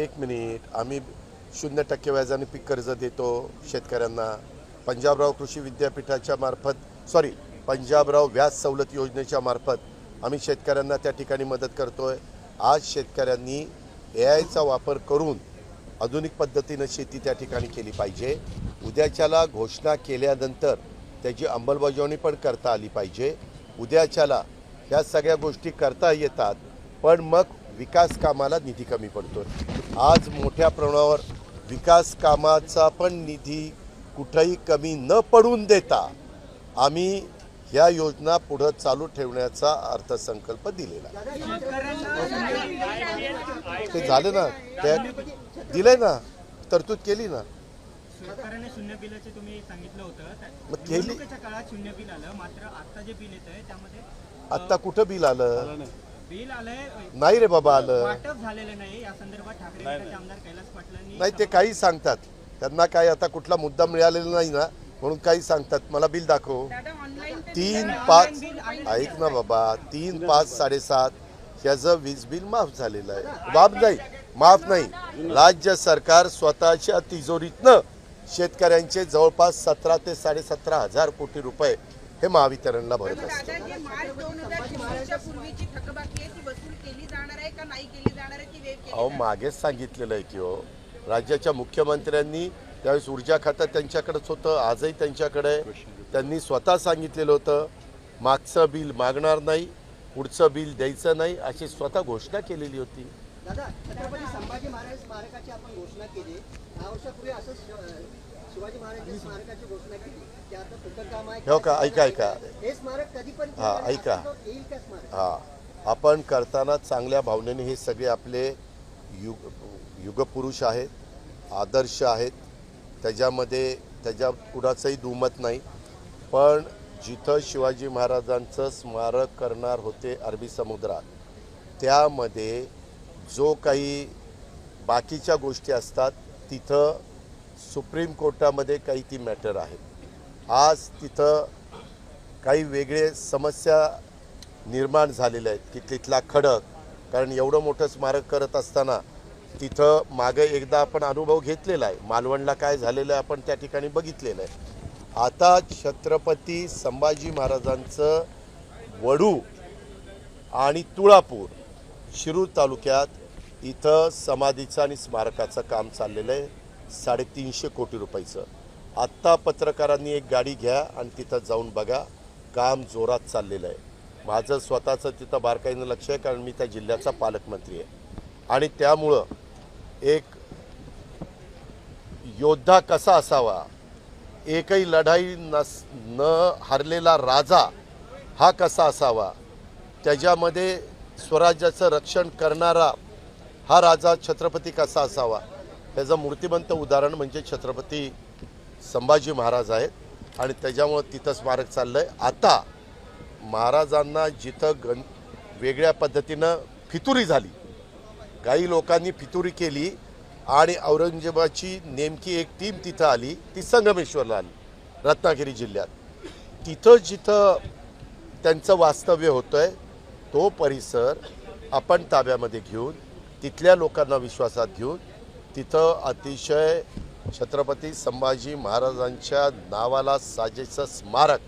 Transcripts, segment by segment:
एक मिनिट. आम्ही शून्य टक्के व्याजाने पीक कर्ज देतो शेतकऱ्यांना. पंजाबराव कृषी विद्यापीठाच्या मार्फत सॉरी पंजाबराव व्याज सवलत योजनेच्या मार्फत आम्ही शेतकऱ्यांना त्या ठिकाणी मदत करतोय. आज शेतकऱ्यांनी ए आयचा वापर करून आधुनिक पद्धतीनं शेती त्या ठिकाणी केली पाहिजे. उद्याच्याला घोषणा केल्यानंतर त्याची अंमलबजावणी पण करता आली पाहिजे. उद्याच्याला ह्या सगळ्या गोष्टी करता येतात पण मग विकास कामाला निधी कमी पडतो आज मोठ्या प्रमाणावर विकास कामाचा पण निधी कुठंही कमी न पडून देता आम्ही ह्या योजना पुढं चालू ठेवण्याचा अर्थसंकल्प दिलेला. ते झालं ना? त्या दिलंय ना? तरतूद केली ना? शेतकऱ्यांना शून्य बिलाचे तुम्ही सांगितलं होतं. त्या- मग केली. निवडणुकीच्या काळात शून्य बिल आलं. मात्र आता जे बिल येत आहे त्यामध्ये आत्ता कुठं बिल आलं? नाही रे बाबा आलं. नाही. या संदर्भात ठाकरे गटाचे आमदार कैलास पाटलांनी नाही ते काही सांगतात. त्यांना काही आता कुठला मुद्दा मिळालेला नाही ना म्हणून काही सांगतात. मला बिल दाखव. तीन पाच ऐक ना बाबा. तीन पाच साडेसात ह्याचं वीज बिल माफ झालेलं आहे. माफ नाही. माफ नाही. राज्य सरकार स्वतःच्या तिजोरीतनं शेतकऱ्यांचे जवळपास सतरा ते साडेसतरा हजार कोटी रुपये हे महावितरणला भरत असतं दादा जी मार्च दोन हजार चोवीसच्या पूर्वीची थकबाकी आहे ती वसूल केली जाणार आहे का नाही केली जाणार आहे ती वेळ केली अहो मागेच सांगितलेलं आहे की हो राज्याच्या मुख्यमंत्र्यांनी त्यावेळेस ऊर्जा खातं त्यांच्याकडेच होतं आजही त्यांच्याकडे. त्यांनी स्वतः सांगितलेलं होतं मागचं बिल मागणार नाही पुढचं बिल द्यायचं नाही अशी स्वतः घोषणा केलेली होती. दादा छत्रपती संभाजी महाराज स्मारकाची आपण घोषणा केली. दहा वर्षापूर्वी असं हो का? ऐका, ऐका. हे हा? ऐका. हा आपण करताना चांगल्या भावनेने हे सगळे आपले युग युगपुरुष आहेत आदर्श आहेत त्याच्यामध्ये त्याच्या कुणाचंही दुमत नाही पण जिथं शिवाजी महाराजांचं स्मारक करणार होते अरबी समुद्रात त्यामध्ये जो काही बाकीच्या गोष्टी असतात तिथं सुप्रीम कोर्टामध्ये काही ती मॅटर आहे. आज तिथं काही वेगळे समस्या निर्माण झालेल्या आहेत की तिथला खडक कारण एवढं मोठं स्मारक करत असताना तिथं मागे एकदा आपण अनुभव घेतलेला आहे. मालवणला काय झालेलं आहे आपण त्या ठिकाणी बघितलेलं आहे. आता छत्रपती संभाजी महाराजांचं वडू आणि तुळापूर शिरूर तालुक्यात इथं समाधीचं आणि स्मारकाचं काम चाललेलं आहे. साडेतीनशे कोटी रुपयाचं. आत्ता पत्रकारांनी एक गाडी घ्या आणि तिथं जाऊन बघा. काम जोरात चाललेलं आहे. माझं स्वतःचं तिथं बारकाईनं लक्ष आहे कारण मी त्या जिल्ह्याचा पालकमंत्री आहे. आणि त्यामुळं एक योद्धा कसा असावा? एकही लढाई नस न हरलेला राजा हा कसा असावा? त्याच्यामध्ये स्वराज्याचं रक्षण करणारा हा राजा छत्रपती कसा असावा? त्याचं मूर्तिमंत उदाहरण म्हणजे छत्रपती संभाजी महाराज आहेत. आणि त्याच्यामुळं तिथं स्मारक चाललं आहे आता महाराजांना जिथं गण वेगळ्या पद्धतीनं फितुरी झाली काही लोकांनी फितुरी केली आणि औरंगजेबाची नेमकी एक टीम तिथं आली ती संगमेश्वरला आली रत्नागिरी जिल्ह्यात. तिथं जिथं त्यांचं वास्तव्य होतं आहे तो परिसर आपण ताब्यामध्ये घेऊन तिथल्या लोकांना विश्वासात घेऊन तिथं अतिशय छत्रपती संभाजी महाराजांच्या नावाला साजेचं स्मारक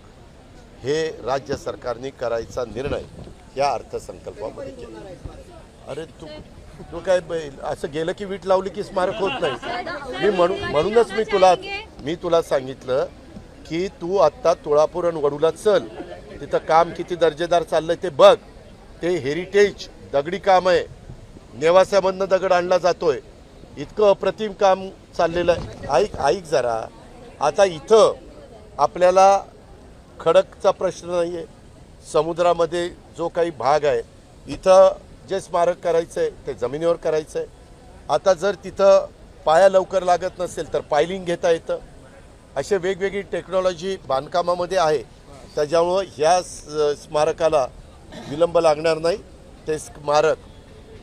हे राज्य सरकारने करायचा निर्णय या अर्थसंकल्पामध्ये केला. अरे तू तू काय असं गेलं की वीट लावली की स्मारक होत नाही? मी म्हणून म्हणूनच मी तुला मी तुला सांगितलं की तू आत्ता तुळापूर आणि वडूला चल. तिथं काम किती दर्जेदार चाललंय ते बघ. ते हेरिटेज दगडी काम आहे. नेवासामधनं दगड आणला जातोय. इतकं अप्रतिम काम चाललेलं आहे ऐक ऐक जरा. आता इथं आपल्याला खडकचा प्रश्न नाही आहे समुद्रामध्ये जो काही भाग आहे इथं जे स्मारक करायचं आहे ते जमिनीवर करायचं आहे आता जर तिथं पाया लवकर लागत नसेल तर पायलिंग घेता येतं. असे वेगवेगळी टेक्नॉलॉजी बांधकामामध्ये आहे. त्याच्यामुळं ह्या स्मारकाला विलंब लागणार नाही. ते स्मारक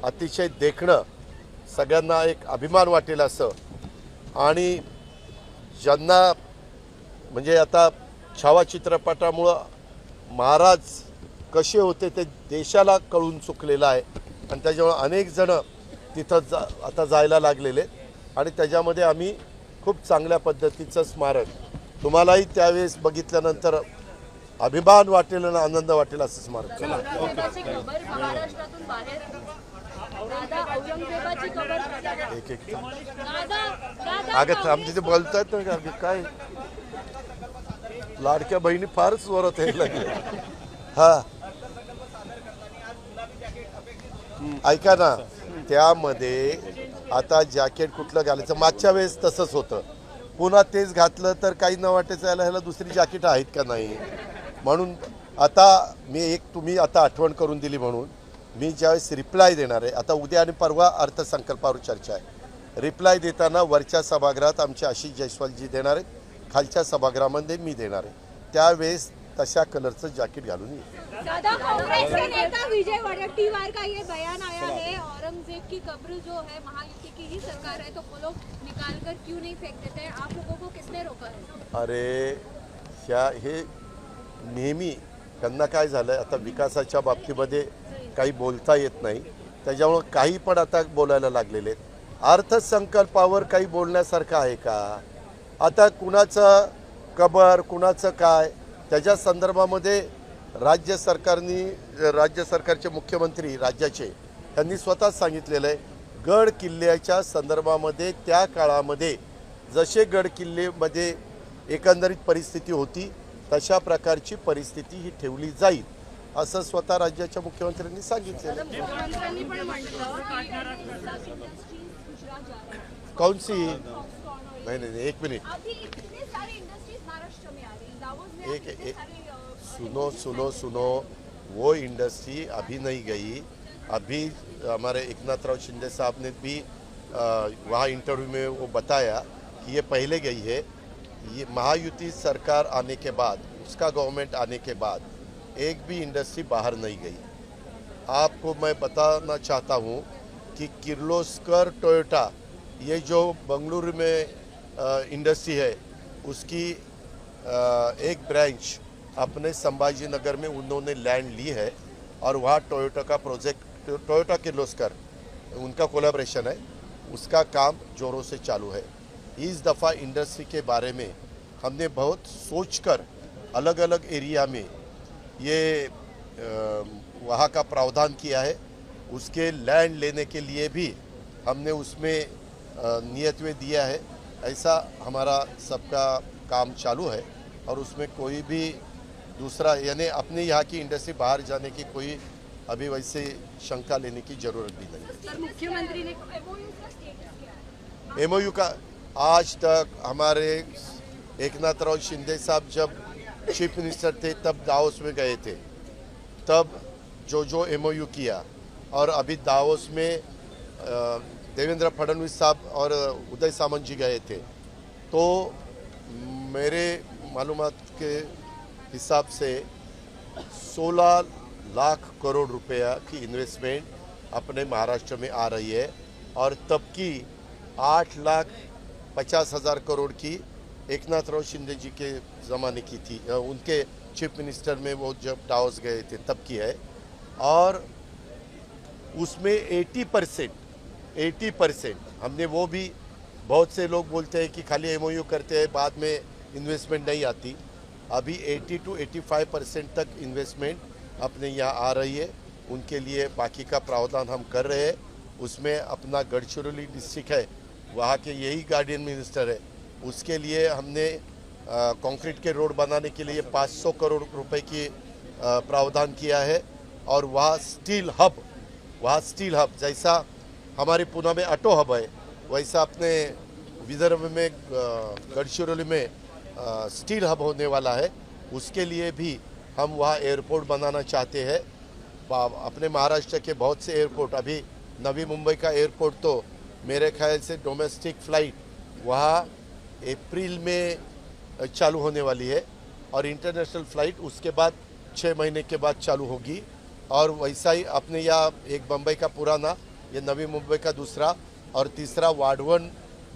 अतिशय देखणं सगळ्यांना एक अभिमान वाटेल असं आणि ज्यांना म्हणजे आता छावा चित्रपटामुळं महाराज कसे होते ते देशाला कळून चुकलेलं आहे आणि त्याच्यामुळे अनेक जण तिथं जा आता जायला लागलेले. आणि त्याच्यामध्ये आम्ही खूप चांगल्या पद्धतीचं स्मारक तुम्हालाही त्यावेळेस बघितल्यानंतर अभिमान वाटेल आणि आनंद वाटेल असं स्मारक दादा औरंगजेबाची कबर एक एक दादा दादा अगं थांब तिथे बोलतायत ना का काय? लाडक्या बहिणी फारच जोरात यायला लागल्या. हा. ऐका ना त्यामध्ये आता जॅकेट कुठलं घालायचं? मागच्या वेळेस तसंच होतं. पुन्हा तेच घातलं तर काही न वाटायचं यायला ह्याला दुसरी जॅकेट आहेत का नाही? म्हणून आता मी एक तुम्ही आता आठवण करून दिली म्हणून. मी ज्यावेळेस रिप्लाय देणार आहे आता उद्या आणि परवा अर्थसंकल्पावर चर्चा आहे. रिप्लाय देताना वरच्या सभागृहात आमचे आशिष जयस्वालजी देणार आहेत खालच्या सभागृहामध्ये मी देणार आहे. त्यावेळेस तशा कलरचं जॅकेट घालून येईल. दादा कांग्रेस के नेता विजय वडेट्टीवार का ये बयान आया है? औरंगजेब की कब्र जो है महायुति की ही सरकार है तो वो लोग निकाल कर क्यों नहीं फेंक देते? हैं आप लोगों को किसने रोका है? अरे ह्या हे नेहमी त्यांना काय झालं आता विकासाच्या बाबतीमध्ये काही बोलता येत नाही. त्याच्यामुळं काही पण आता बोलायला लागलेले आहेत. अर्थसंकल्पावर काही बोलण्यासारखं आहे का? आता कुणाचं कबर कुणाचं काय? त्याच्या संदर्भामध्ये राज्य सरकारनी राज्य सरकारचे मुख्यमंत्री राज्याचे त्यांनी स्वतःच सांगितलेलं आहे गड किल्ल्याच्या संदर्भामध्ये त्या काळामध्ये जसे गड किल्लेमध्ये एकंदरीत परिस्थिती होती तशा प्रकारची परिस्थिती ही ठेवली जाईल. असं स्वतः राज्याच्या मुख्यमंत्र्यांनी सांगितलेलं जा रहे हैं कौन सी नहीं नहीं नहीं, एक मिनट. अभी इतने सारे इंडस्ट्रीज़ महाराष्ट्र में आ रही दावोस में एक- एक- सुनो सुनो सुनो वो इंडस्ट्री अभी नहीं गई. अभी हमारे एकनाथ राव शिंदे साहब ने भी वहाँ इंटरव्यू में वो बताया कि ये पहले गई है. ये महायुति सरकार आने के बाद उसका गवर्नमेंट आने के बाद एक भी इंडस्ट्री बाहर नहीं गई। आपको मैं बताना चाहता हूँ कि किर्लोस्कर, टोयोटा, ये जो बंगलुरु में इंडस्ट्री है, उसकी एक ब्रांच अपने संभाजी नगर में उन्होंने लैंड ली है और वहाँ टोयोटा का प्रोजेक्ट टोयोटा किर्लोस्कर, उनका कोलाब्रेशन है, उसका काम जोरों से चालू है। इस दफ़ा इंडस्ट्री के बारे में हमने बहुत सोचकर अलग अलग एरिया में ये वहाँ का प्रावधान किया है। उसके लैंड लेने के लिए भी हमने उसमें नियत में दिया है। ऐसा हमारा सबका काम चालू है और उसमें कोई भी दूसरा यानी अपने यहाँ की इंडस्ट्री बाहर जाने की कोई अभी वैसे शंका लेने की ज़रूरत भी नहीं मुख्यमंत्री ने है? एमओयू का आज तक हमारे एकनाथ राव शिंदे साहब जब चीफ मिनिस्टर थे, तब दाओस में गए थे। तब जो जो एमओयू किया, और अभी दाओस में देवेंद्र फडणवीस साहब और उदय सामंत जी गए थे। तो मेरे मालूम के हिसाब से 16 लाख करोड़ रुपया की इन्वेस्टमेंट अपने महाराष्ट्र में आ रही है, और तब की आठ लाख पचास हज़ार करोड़ की एकनाथ राव शिंदे जी के ज़माने की थी। उनके चीफ मिनिस्टर में वो जब टावर्स गए थे, तब की है। और उसमें 80 परसेंट, एटी परसेंट हमने वो भी बहुत से लोग बोलते हैं कि खाली एमओयू करते हैं, बाद में इन्वेस्टमेंट नहीं आती। अभी 80 टू 85 परसेंट तक इन्वेस्टमेंट अपने यहाँ आ रही है। उनके लिए बाकी का प्रावधान हम कर रहे हैं। उसमें अपना गढ़चिरौली डिस्ट्रिक्ट है, वहाँ के यही गार्डियन मिनिस्टर है। उसके लिए हमने कंक्रीट के रोड बनाने के लिए 500 करोड़ रुपए की प्रावधान किया है और वहाँ स्टील हब, वहाँ स्टील हब जैसा हमारे पुणे में ऑटो हब है, वैसा अपने विदर्भ में गढ़चिरौली में स्टील हब होने वाला है। उसके लिए भी हम वहाँ एयरपोर्ट बनाना चाहते हैं। अपने महाराष्ट्र के बहुत से एयरपोर्ट अभी नवी मुंबई का एयरपोर्ट तो मेरे ख्याल से डोमेस्टिक फ़्लाइट वहाँ अप्रैल में चालू होने वाली है और इंटरनेशनल फ़्लाइट उसके बाद छः महीने के बाद चालू होगी। और वैसा ही अपने यहाँ एक बम्बई का पुराना, ये नवी मुंबई का दूसरा और तीसरा वाडवन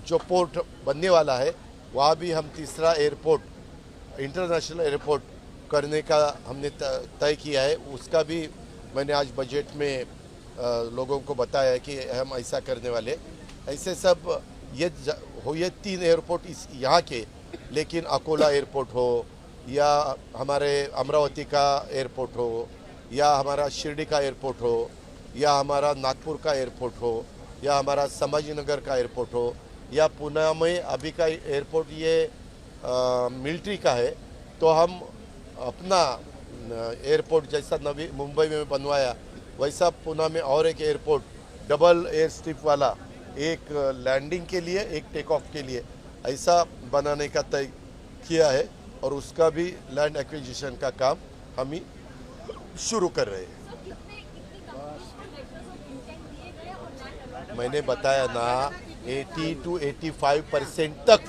जो पोर्ट बनने वाला है, वहाँ भी हम तीसरा एयरपोर्ट इंटरनेशनल एयरपोर्ट करने का हमने तय किया है। उसका भी मैंने आज बजट में लोगों को बताया है कि हम ऐसा करने वाले ऐसे सब ये हो, ये तीन एयरपोर्ट इस, यहाँ के, लेकिन अकोला एयरपोर्ट हो, या हमारे अमरावती का एयरपोर्ट हो, या हमारा शिरडी का एयरपोर्ट हो, या हमारा नागपुर का एयरपोर्ट हो, या हमारा संभाजीनगर का एयरपोर्ट हो, या पुणे में अभी का एयरपोर्ट ये मिलिट्री का है तो हम अपना एयरपोर्ट जैसा नवी, मुंबई में बनवाया, वैसा पुणे में और एक एयरपोर्ट डबल एयर स्ट्रिप वाला एक लैंडिंग के लिए एक टेक ऑफ़ के लिए ऐसा बनाने का तय किया है और उसका भी लैंड एक्विजिशन का काम हम ही शुरू कर रहे हैं। मैंने बताया ना 80 टू 85 परसेंट तक